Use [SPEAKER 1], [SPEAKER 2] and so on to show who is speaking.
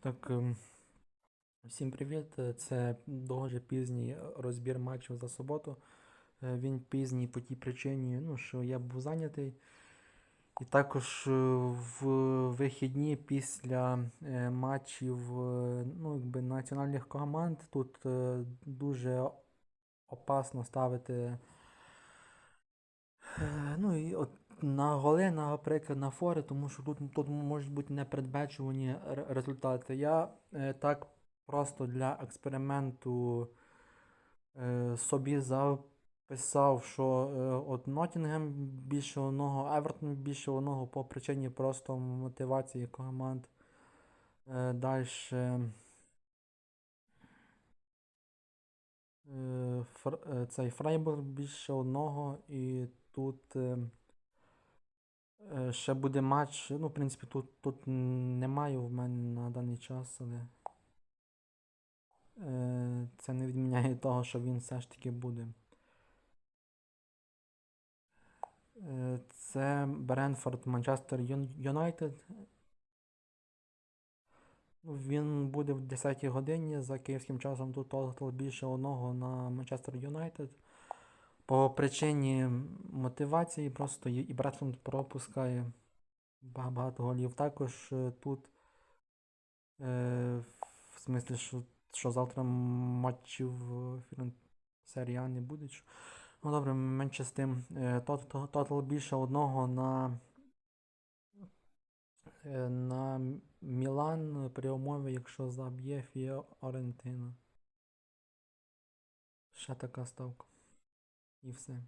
[SPEAKER 1] Так, ем, всім привіт. Е, Це дуже пізній розбір матчів за суботу. Е, Він пізній по тій причині, ну, що я був зайнятий. І також е, в вихідні після е, матчів е, ну, якби, національних команд тут е, дуже опасно ставити. Е, Ну і от на голи, наприклад, на фори, тому що тут, тут можуть бути непередбачувані ре- результати. Я е, так просто для експерименту е, собі записав, що е, от Ноттінгем більше одного, Евертон більше одного по причині просто мотивації команд. Е, Далі. Е, е, Цей Фрейбург більше одного, і тут е, ще буде матч. Ну, в принципі, тут, тут немає в мене на даний час, але е, це не відміняє того, що він все ж таки буде. Е, Це Бренфорд Манчестер Юнайтед. Він буде в 10 годині за київським часом. Тут тотал більше одного на Манчестер Юнайтед. По причині мотивації просто і Бретфорд пропускає багато голів. Також е, тут, е, в смислі, що, що завтра матчів А не буде. Ну добре, менше з тим. Е, тот- Тотал більше одного на, е, на Мілан при умові, якщо заб'є Фіорентина. Ще така ставка. І все.